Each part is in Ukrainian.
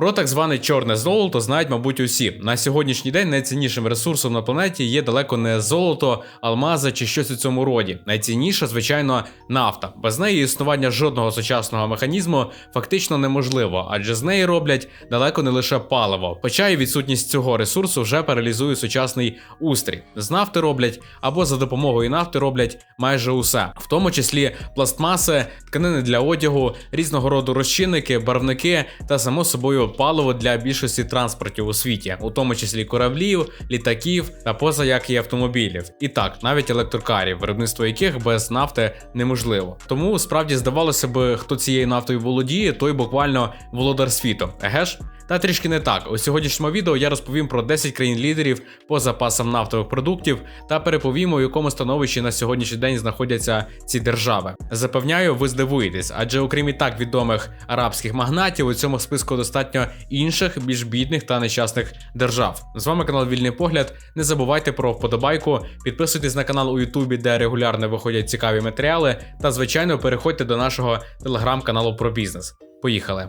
Про так зване чорне золото знають, мабуть, усі. На сьогоднішній день найціннішим ресурсом на планеті є далеко не золото, алмази чи щось у цьому роді. Найцінніша, звичайно, нафта. Без неї існування жодного сучасного механізму фактично неможливо, адже з неї роблять далеко не лише паливо. Хоча і відсутність цього ресурсу вже паралізує сучасний устрій. З нафти роблять або за допомогою нафти роблять майже усе, в тому числі пластмаси, тканини для одягу, різного роду розчинники, барвники та само собою паливо для більшості транспортів у світі, у тому числі кораблів, літаків та поза як і автомобілів. І так, навіть електрокарів, виробництво яких без нафти неможливо. Тому справді здавалося би, хто цією нафтою володіє, той буквально володар світу. Еге ж? Та трішки не так. У сьогоднішньому відео я розповім про 10 країн-лідерів по запасам нафтових продуктів та переповімо, у якому становищі на сьогоднішній день знаходяться ці держави. Запевняю, ви здивуєтесь, адже окрім і так відомих арабських магнатів, у цьому списку достатньо інших, більш бідних та нещасних держав. З вами канал Вільний Погляд. Не забувайте про вподобайку, підписуйтесь на канал у Ютубі, де регулярно виходять цікаві матеріали, та звичайно переходьте до нашого телеграм-каналу про бізнес. Поїхали!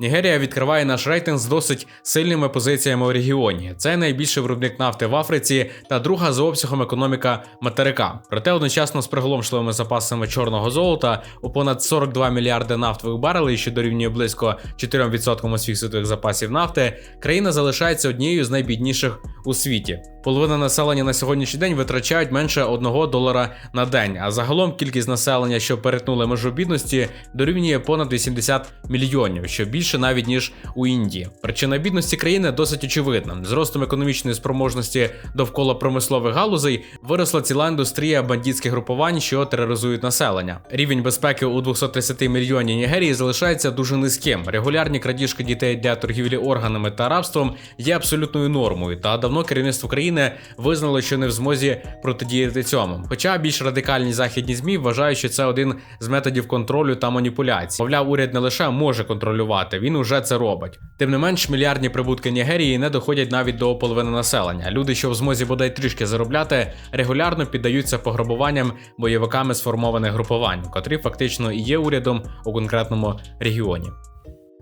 Нігерія відкриває наш рейтинг з досить сильними позиціями у регіоні. Це найбільший виробник нафти в Африці та друга за обсягом економіка материка. Проте одночасно з приголомшливими запасами чорного золота у понад 42 мільярди нафтових барелей, що дорівнює близько 4% усіх світових запасів нафти, країна залишається однією з найбідніших у світі. Половина населення на сьогоднішній день витрачають менше 1 долара на день. А загалом кількість населення, що перетнули межу бідності, дорівнює понад 80 мільйонів, що більше навіть ніж у Індії. Причина бідності країни досить очевидна. З ростом економічної спроможності довкола промислових галузей виросла ціла індустрія бандитських групувань, що тероризують населення. Рівень безпеки у 230 мільйонів Нігерії залишається дуже низьким. Регулярні крадіжки дітей для торгівлі органами та рабством є абсолютною нормою. Та давно керівництво країни визнало, що не в змозі протидіяти цьому. Хоча більш радикальні західні змі вважають, що це один з методів контролю та маніпуляцій. Мовляв, уряд не лише може контролювати, він уже це робить. Тим не менш, мільярдні прибутки Нігерії не доходять навіть до половини населення. Люди, що в змозі бодай трішки заробляти, регулярно піддаються пограбуванням бойовиками сформованих групувань, котрі фактично і є урядом у конкретному регіоні.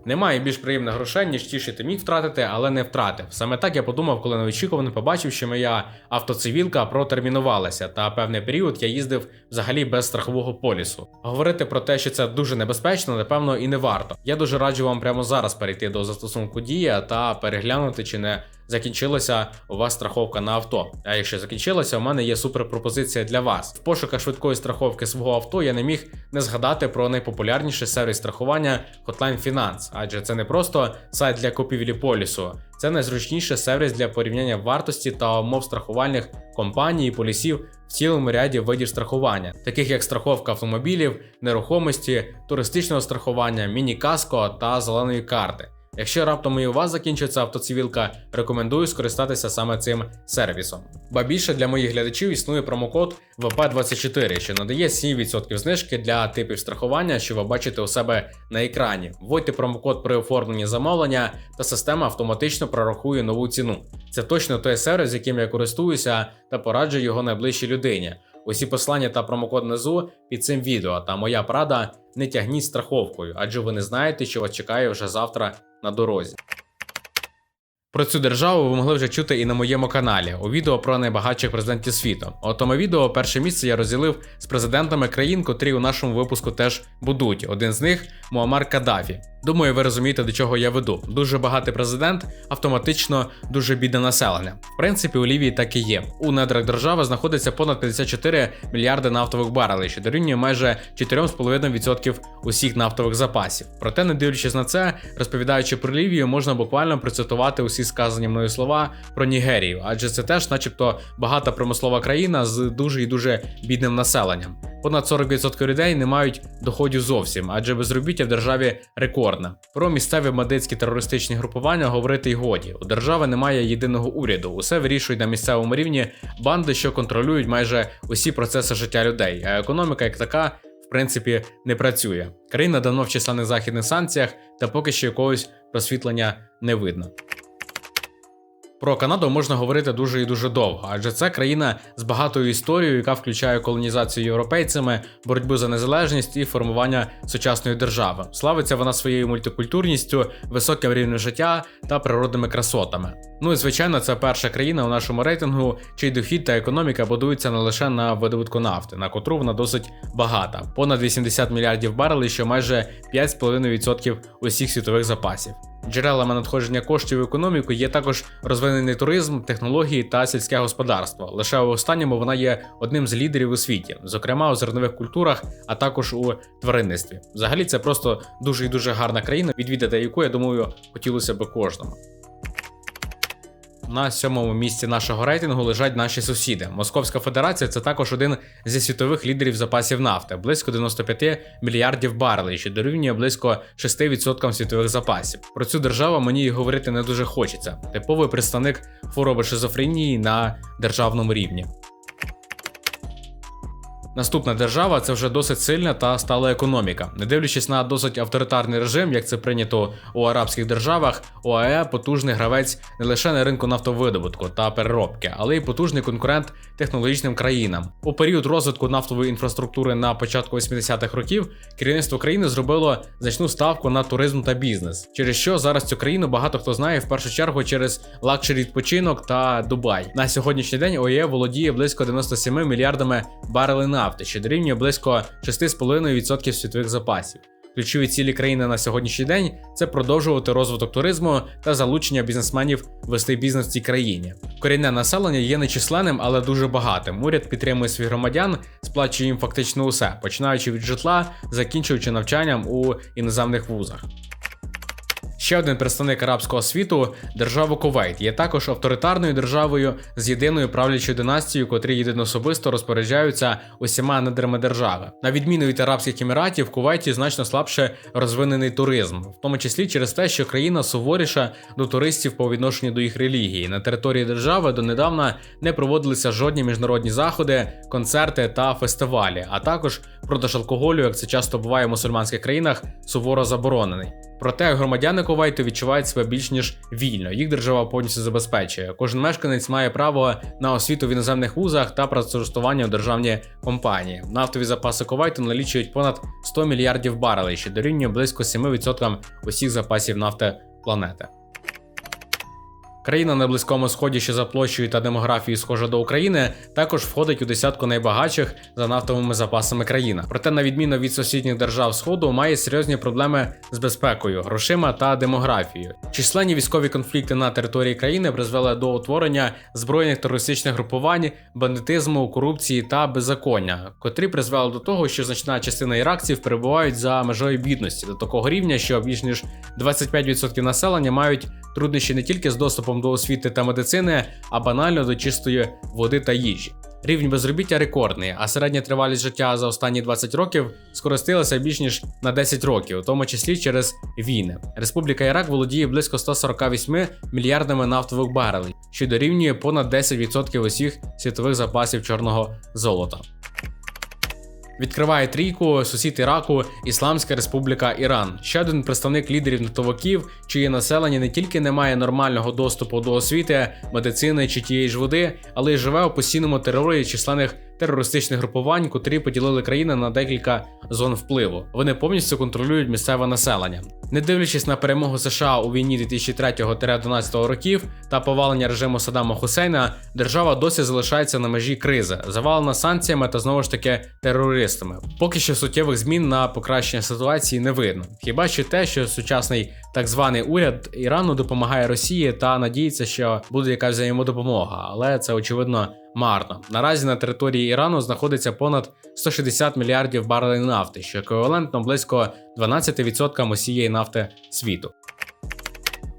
Немає більш приємних грошей, ніж ті, що ти міг втратити, але не втратив. Саме так я подумав, коли неочікувано побачив, що моя автоцивілка протермінувалася, та певний період я їздив взагалі без страхового полісу. Говорити про те, що це дуже небезпечно, напевно, і не варто. Я дуже раджу вам прямо зараз перейти до застосунку Дія та переглянути, чи не закінчилася у вас страховка на авто. А якщо закінчилася, у мене є супер пропозиція для вас. В пошуках швидкої страховки свого авто я не міг не згадати про найпопулярніший сервіс страхування Hotline Finance, адже це не просто сайт для купівлі полісу, це найзручніший сервіс для порівняння вартості та умов страхувальних компаній і полісів в цілому ряді видів страхування, таких як страховка автомобілів, нерухомості, туристичного страхування, міні-каско та зеленої карти. Якщо раптом і у вас закінчиться автоцивілка, рекомендую скористатися саме цим сервісом. Ба більше для моїх глядачів існує промокод ВП24, що надає 7% знижки для типів страхування, що ви бачите у себе на екрані. Вводьте промокод при оформленні замовлення, та система автоматично прорахує нову ціну. Це точно той сервіс, яким я користуюся та пораджу його найближчій людині. Усі послання та промокод внизу під цим відео. Та моя порада не тягніть страховкою, адже ви не знаєте, що вас чекає вже завтра на дорозі. Про цю державу ви могли вже чути і на моєму каналі у відео про найбагатших президентів світу. У тому відео перше місце я розділив з президентами країн, котрі у нашому випуску теж будуть. Один з них Муамар Каддафі. Думаю, ви розумієте, до чого я веду. Дуже багатий президент, автоматично дуже бідне населення. В принципі, у Лівії так і є. У недрах держави знаходиться понад 54 мільярди нафтових барелей, що дорівнює майже 4,5% усіх нафтових запасів. Проте, не дивлячись на це, розповідаючи про Лівію, можна буквально процитувати усі сказані мною слова про Нігерію, адже це теж, начебто, багата промислова країна з дуже і дуже бідним населенням. Понад 40% людей не мають доходів зовсім, адже безробіття в державі рекордне. Про місцеві бандитські терористичні групування говорити й годі. У держави немає єдиного уряду. Усе вирішують на місцевому рівні банди, що контролюють майже усі процеси життя людей. А економіка як така. В принципі, не працює. Країна давно в численних західних санкціях, та поки що якогось просвітлення не видно. Про Канаду можна говорити дуже і дуже довго, адже це країна з багатою історією, яка включає колонізацію європейцями, боротьбу за незалежність і формування сучасної держави. Славиться вона своєю мультикультурністю, високим рівнем життя та природними красотами. Ну і звичайно, це перша країна у нашому рейтингу, чий дохід та економіка будуються не лише на видобутку нафти, на котру вона досить багата, понад 80 мільярдів барелей, що майже 5,5% усіх світових запасів. Джерелами надходження коштів в економіку є також розвинений туризм, технології та сільське господарство. Лише у останньому вона є одним з лідерів у світі, зокрема у зернових культурах, а також у тваринництві. Взагалі, це просто дуже і дуже гарна країна, відвідати яку я думаю хотілося б кожному. На сьомому місці нашого рейтингу лежать наші сусіди. Московська Федерація це також один зі світових лідерів запасів нафти, близько 95 мільярдів барелей, що дорівнює близько 6% світових запасів. Про цю державу мені і говорити не дуже хочеться. Типовий представник хвороби шизофренії на державному рівні. Наступна держава це вже досить сильна та стала економіка. Не дивлячись на досить авторитарний режим, як це прийнято у арабських державах, ОАЕ потужний гравець не лише на ринку нафтовидобутку та переробки, але й потужний конкурент технологічним країнам. У період розвитку нафтової інфраструктури на початку 80-х років керівництво країни зробило значну ставку на туризм та бізнес, через що зараз цю країну багато хто знає в першу чергу через лакшері відпочинок та Дубай. На сьогоднішній день ОЄ володіє близько 97 мільярдами барелей нафти, що дорівнює близько 6,5% світових запасів. Ключові цілі країни на сьогоднішній день це продовжувати розвиток туризму та залучення бізнесменів вести бізнес в цій країні. Корінне населення є нечисленним, але дуже багатим. Уряд підтримує своїх громадян, сплачує їм фактично усе, починаючи від житла, закінчуючи навчанням у іноземних вузах. Ще один представник арабського світу, держава Кувейт, є також авторитарною державою з єдиною правлячою династією, котрі єдинособисто розпоряджаються усіма надрами держави. На відміну від Арабських Еміратів, в Кувейті значно слабше розвинений туризм, в тому числі через те, що країна суворіша до туристів по відношенню до їх релігії. На території держави донедавна не проводилися жодні міжнародні заходи, концерти та фестивалі, а також продаж алкоголю, як це часто буває в мусульманських країнах, суворо заборонений. Проте громадяни Кувайту відчувають себе більш ніж вільно. Їх держава повністю забезпечує. Кожен мешканець має право на освіту в іноземних вузах та працевлаштування у державні компанії. Нафтові запаси Кувайту налічують понад 100 мільярдів барелей, що дорівнює близько 7% усіх запасів нафти планети. Країна на Близькому Сході, що за площею та демографією схожа до України, також входить у десятку найбагатших за нафтовими запасами країна. Проте, на відміну від сусідніх держав Сходу, має серйозні проблеми з безпекою, грошима та демографією. Численні військові конфлікти на території країни призвели до утворення збройних терористичних групувань, бандитизму, корупції та беззаконня, котрі призвели до того, що значна частина іракців перебувають за межою бідності до такого рівня, що більш ніж 25% населення мають труднощі не тільки з доступом до освіти та медицини, а банально до чистої води та їжі. Рівень безробіття рекордний, а середня тривалість життя за останні 20 років скоростилася більш ніж на 10 років, у тому числі через війни. Республіка Ірак володіє близько 148 мільярдами нафтових барелей, що дорівнює понад 10% усіх світових запасів чорного золота. Відкриває трійку сусід Іраку Ісламська Республіка Іран. Ще один представник лідерів нафтовиків, чиє населення не тільки не має нормального доступу до освіти, медицини чи тієї ж води, але й живе у постійному терорі численних терористичних групувань, котрі поділили країну на декілька зон впливу. Вони повністю контролюють місцеве населення. Не дивлячись на перемогу США у війні 2003-2012 років та повалення режиму Саддама Хусейна, держава досі залишається на межі кризи, завалена санкціями та знову ж таки терористами. Поки що суттєвих змін на покращення ситуації не видно. Хіба що те, що сучасний так званий уряд Ірану допомагає Росії та надіється, що буде якась взаємодопомога, але це очевидно марно. Наразі на території Ірану знаходиться понад 160 мільярдів барелей нафти, що еквівалентно близько 12% усієї нафти світу.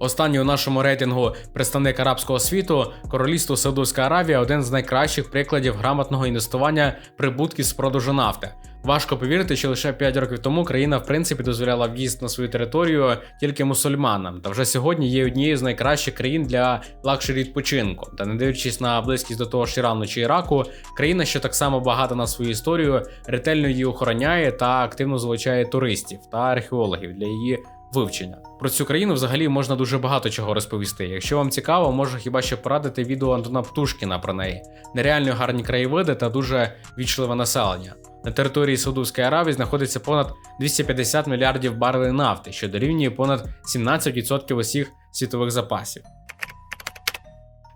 Останній у нашому рейтингу представник арабського світу, королівство Саудовська Аравія один з найкращих прикладів грамотного інвестування прибутків з продажу нафти. Важко повірити, що лише 5 років тому країна в принципі дозволяла в'їзд на свою територію тільки мусульманам, та вже сьогодні є однією з найкращих країн для лакшері відпочинку. Та не дивлячись на близькість до того ж Ірану чи Іраку, країна, що так само багата на свою історію, ретельно її охороняє та активно залучає туристів та археологів для її вивчення. Про цю країну взагалі можна дуже багато чого розповісти. Якщо вам цікаво, можу хіба що порадити відео Антона Птушкіна про неї. Нереально гарні краєвиди та дуже вічливе населення. На території Саудовської Аравії знаходиться понад 250 мільярдів барелей нафти, що дорівнює понад 17% усіх світових запасів.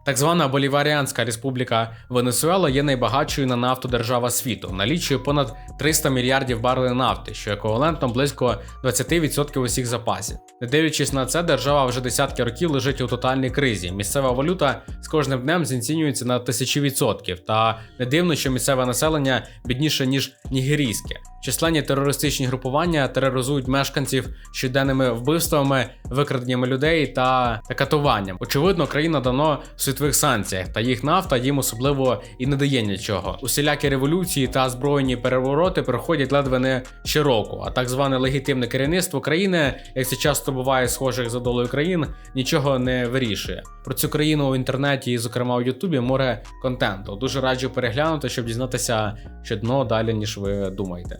Так звана Боліваріанська республіка Венесуела є найбагатшою на нафту держава світу, налічує понад 300 мільярдів барелей нафти, що еквівалентно близько 20% усіх запасів. Не дивлячись на це, держава вже десятки років лежить у тотальній кризі. Місцева валюта з кожним днем знецінюється на тисячі відсотків, та не дивно, що місцеве населення бідніше ніж нігерійське. Численні терористичні групування тероризують мешканців щоденними вбивствами, викраденнями людей та, катуванням. Очевидно, країна давно в світових санкціях, та їх нафта їм особливо і не дає нічого. Усілякі революції та збройні перевороти проходять ледве не щороку, а так зване легітимне керівництво країни, як це часто буває схожих за долею країн, нічого не вирішує. Про цю країну в інтернеті, і, зокрема в Ютубі, море контенту. Дуже раджу переглянути, щоб дізнатися що дно далі, ніж ви думаєте.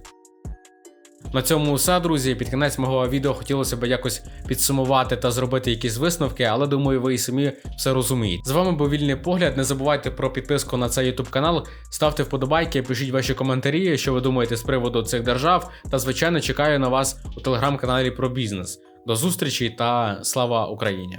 На цьому все, друзі. Під кінець мого відео хотілося б якось підсумувати та зробити якісь висновки, але думаю, ви і самі все розумієте. З вами був вільний погляд. Не забувайте про підписку на цей YouTube канал, ставте вподобайки, пишіть ваші коментарі, що ви думаєте з приводу цих держав. Та звичайно чекаю на вас у телеграм-каналі про бізнес. До зустрічі та слава Україні!